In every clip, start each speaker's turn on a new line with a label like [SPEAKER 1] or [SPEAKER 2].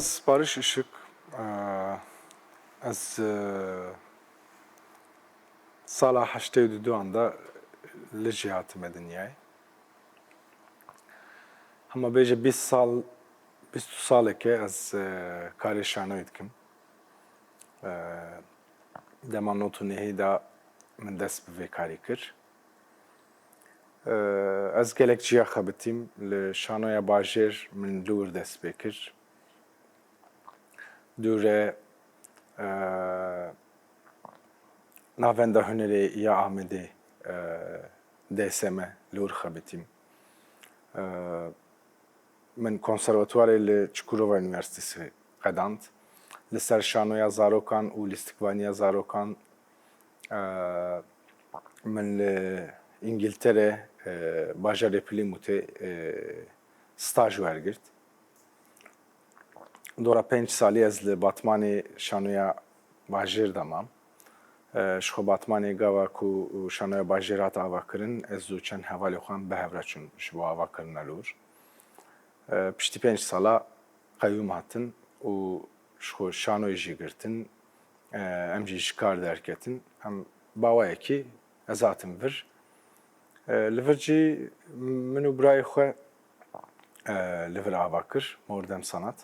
[SPEAKER 1] sipariş ışık. Ez sala heştê û duan da li jî hatime dinyayê. Hema bêje bîst sal bîst û salekê ez karê şanoyê dikim. Dema not û nehê da min dest bi vê karî kir. Ez gelek ciya xebitîm li şanoya bajêr min wir dest pê kir. Dûre navenda hunerê ya Amedê DSM li wir xebitîm. Min konservatwarê li Çukurova Üniversitesî qedand. Li ser şanoya zarokan û lîstikvaniya zarokan min li İngiltere bajarê Plymouthê staj wergirt. Dora pênc salî ez li Batmanê şanoya bajêr de mam. Ji xwe Batmanê gava ku şanoya bajêr hat avakirin, ez û çend hevalê xwe bi hev re çûn ji bo avakirina li wir. Piştî pênc sala qeyûm hatin û xwe şanoyê jî girtin. Em jî derketin. Em bawayekî ez hatim vir. Li vir jî min û birayê xwe li vir ava Mordem Sanat.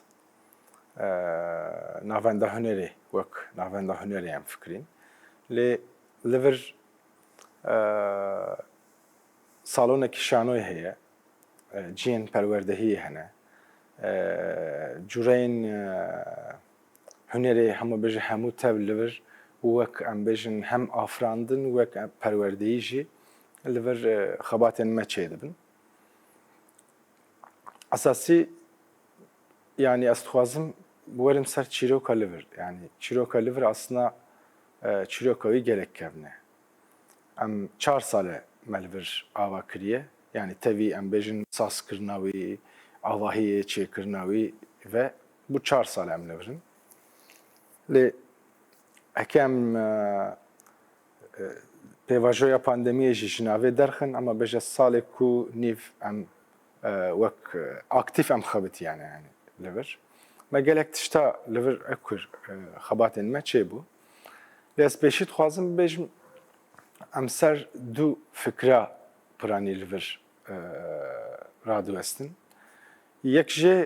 [SPEAKER 1] Navenda hunerê wek navenda hunerê em fikrîn. Lê li vir salonekî şanoyê heye, ciyên perwerdehiyê hene, cureyên hunerê hemû bêje hemû tev li vir û wek em bêjin hem afirandin wek perwerdeyî jî li me çê dibin. Esasî yani. Yani li vir aslında çîroka wî gelek kevne. Em çar sale me li vir ava kiriye. Yani tevî em bêjin sazkirina wî, avahiyê çêkirina wî ve bu çar sal em li virin. Lê heke em pêvajoya pandemiyê jî ji navê derxin ama bêje salê ku nîv em wek aktif em xebitiyan yani li vir. Me gelek tişta li vir ekir xebatên me çêbû. Lê ez pêşî dixwazim bêjim em ser du fikra piranî li vir radiwestin. Yek jê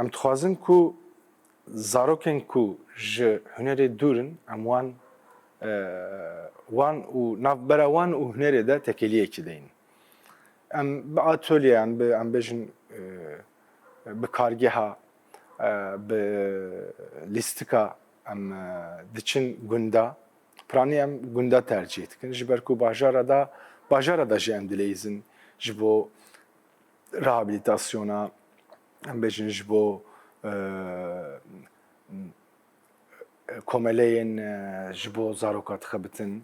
[SPEAKER 1] em dixwazin ku zarokên ku ji hunerê dûrin em wan wan û navbera wan û hunerê de tekeliyekî deyin. Em bi atölyeyan bi em em diçin gunda Piranî em gunda tercih dikin ji ber ku bajara da bajara da jî em dileyîzin ji bo rehabilitasyona em bêjin ji bo komeleyên ji bo zaroka dixebitin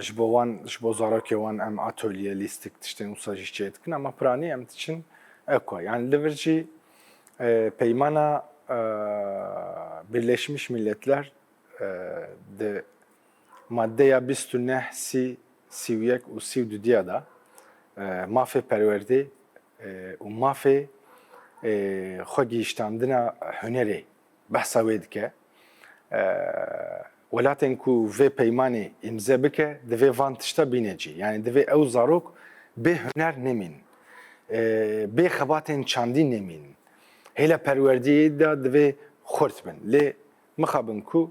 [SPEAKER 1] ji bo wan ji bo zarokê em atölye lîstik tiştên wisa dikin ama piranî em diçin ekwa yani li vir jî peymana Birleşmiş Milletler di maddeya bîst û neh sî sî û yek û sî û du diya da mafê perwerdê û mafê xwe gihîştandina hunerê behsa wê dike. Welatên ku vê peymanê îmze bike divê van tişta bîne cî. Yani divê ew zarok bê huner Bê xebatên çandî nemîn. Hêla perwerdiyê da divê xurt bin. Lê mixabin ku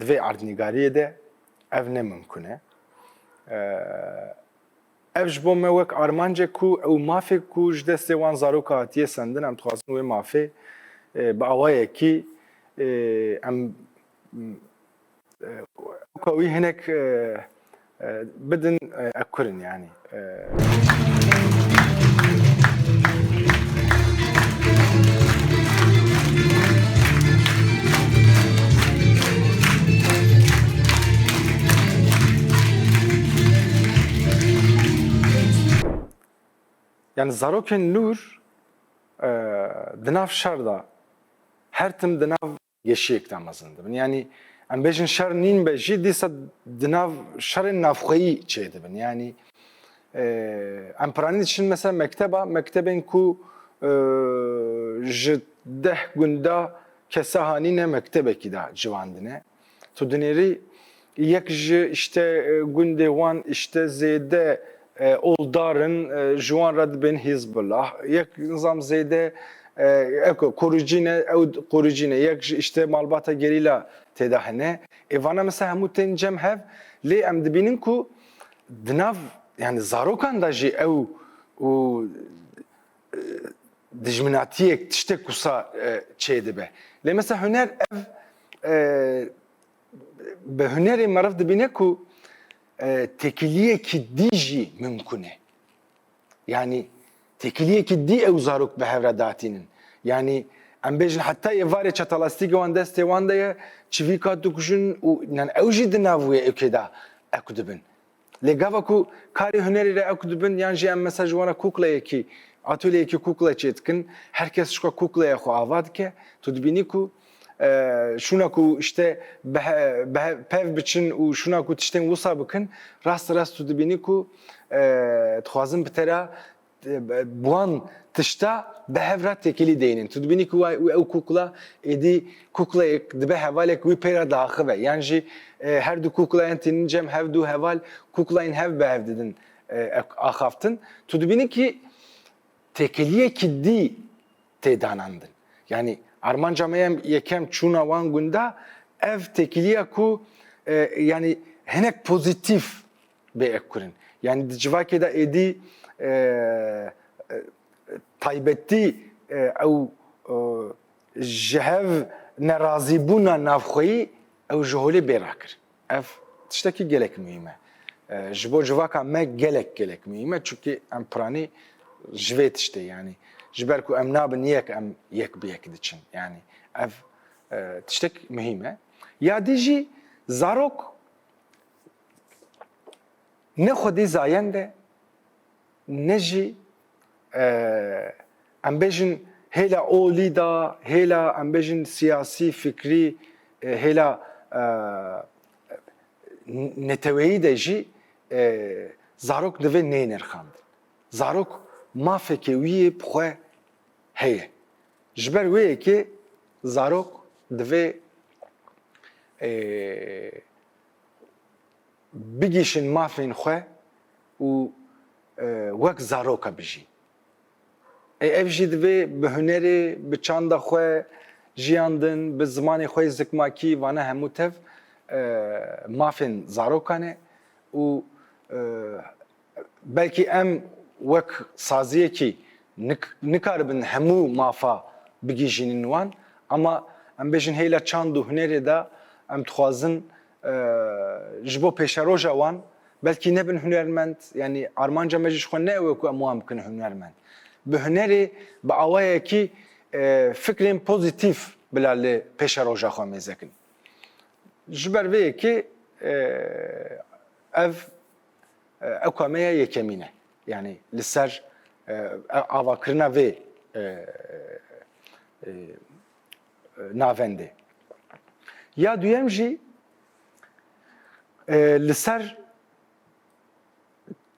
[SPEAKER 1] divê erdnîgariyê de ev ne mimkûn e. Ev ji bo me wek armanc ku ew mafê ku ji destê wan zaroka hatiye sendin em dixwazin wê mafê bi awayekî em ka wî hinek bidin ekurin yani. Yani zarokên nûr di nav her tim di nav de dibin. Yani em bêjin şer nîn be jî dîsa di nav şerên. Yani em piranî diçin mesela mekteba, mektebên ku ji deh gunda kesa hanîne mektebekî da civandine. Tu dinêrî yek işte e, gundê wan işte zêde e, e, ji re dibên Hizbullah. Yek nizam zêde e, eko korujîne ew korujîne yek ji işte malbata gerîla têda hene. Evana mesela hemû tên cem hev lê em dibînin ku di nav yani zarokan da jî ew û dijminatiyek tiştek kusa e, çê dibe. Lê mesela huner ev e, bi hunerê meriv dibîne ku e, tekiliyekî dî jî mümkün e. Yani zarok bi hevre datînin. Yani em bêjin heta êvarê çetalastikê wan destê wan de ye çivîka dikujin û yani ew jî di nav wê êkê da ew dibin. Lê gava ku karê hunerê re ew dibin yan jî em mesela ji wana kukleyekî atölyeyekî kukle çê dikin herkes şka kukleye xwe ava dike tu dibînî ku e, şuna ku işte behe, behe, pev biçin û şuna ku tiştên wisa bikin rast rast tu dibînî ku e, dixwazin bi te re e, buwan tişta bi hev re tekilî deynin. Tu dibînî ku ew kukla êdî kukleyek dibe hevalek wî pê re daxive. Yan jî e, her du kuklayên tînin cem hev du heval hev bi hev didin e, axaftin. Tu dibînî ki tekiliyekî dî têdanandin. Yani Armanca meyem yekem çuna wan gunda ev tekiliya ku e, yani henek pozitif be ek kurin. Yani di civakê de êdî e, e, taybetî e, ew e, ji hev nerazîbûna navxweyî ew ji holê bêra kir. Ev tiştekî gelek mühim e. E, Ji bo civaka ji ber ku em nabin yek em yek bi yek diçin. Yani ev tiştek mühim e. Ya dî jî zarok ne xwedî zayen de ne jî em bêjin hêla olî da hêla em bêjin siyasî fikrî hêla neteweyî de jî zarok divê nênirxandin. Zarok mafekê wî zarok divê e, bigîşin mafên xwe û e, wek zaroka bijî. E, ev jî divê bi hunerê, bi çanda xwe jiyandin, bi zimanê xwe zikmakî vane hemû tev e, mafên zarokan e û e, belkî em wek saziyekî nik- nikaribin hemû mafa bigîjînin wan ama em bêjin hêla çand û hunerê de em dixwazin e, ji bo pêşeroja wan belkî nebin hunermend yani armanca me ji xwe ne ew ku em wan bikin hunermend. Bi hunerê bi awayekî e, fikrên pozîtîv bila li pêşeroja xwe mêzekin. Ji ber vê yekê e, ev ew kameya yekemîn e. Yani li ser e, avakirina vê e, e, navendê. Ya duyem jî e, li ser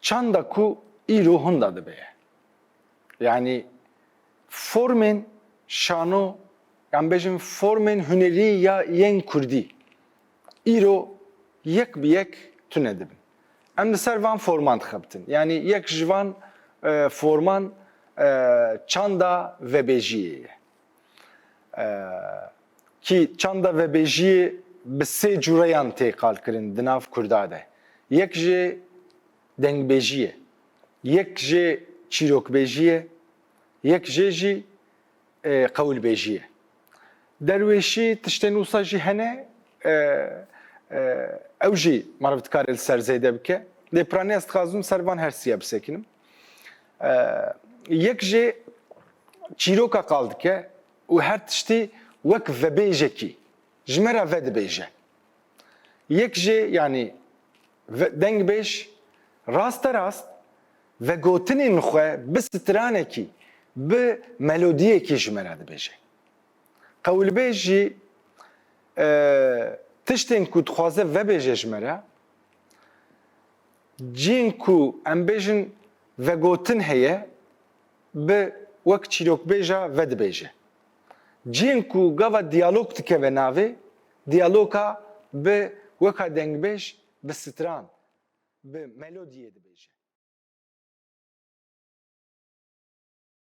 [SPEAKER 1] çanda ku îro hûn da dibe. Yani formên şano yan bêjin formên hunerî ya yên Kurdî îro yek bi yek tune dibin. Li ser van forman dixebitin. Yani yek ji van e, forman e, çanda vebêjiyê ye. E, ki çanda vebêjiyê bi sê cureyan tê qalkirin di nav Kurda de. Yek jê dengbêjî ye, yek jê çîrokbêjî ye, yek jê jî e, qewilbêjî ye. Derwêşî tiştên wisa jî hene e, e, ew jî meriv dikare li ser zêde bike. Lê piranî ez dixwazim ser van. E, yek jê çîroka qal dike û her tiştî wek vebêjekî ji me re ve dibêje. Yek jê yani ve- dengbêj rasta rast ve gotinên xwe bi stranekî bi melodiyekî ji me re dibêje. Qewilbêj jî e, tiştên ku dixwaze vebêje ji me re ve vegotin heye bi wek çîrokbêja vedibêje. Cîn ku gava diyalog dike ve navê, diyaloga bi weka dengbêj bi stran, bi melodiyê dibêje.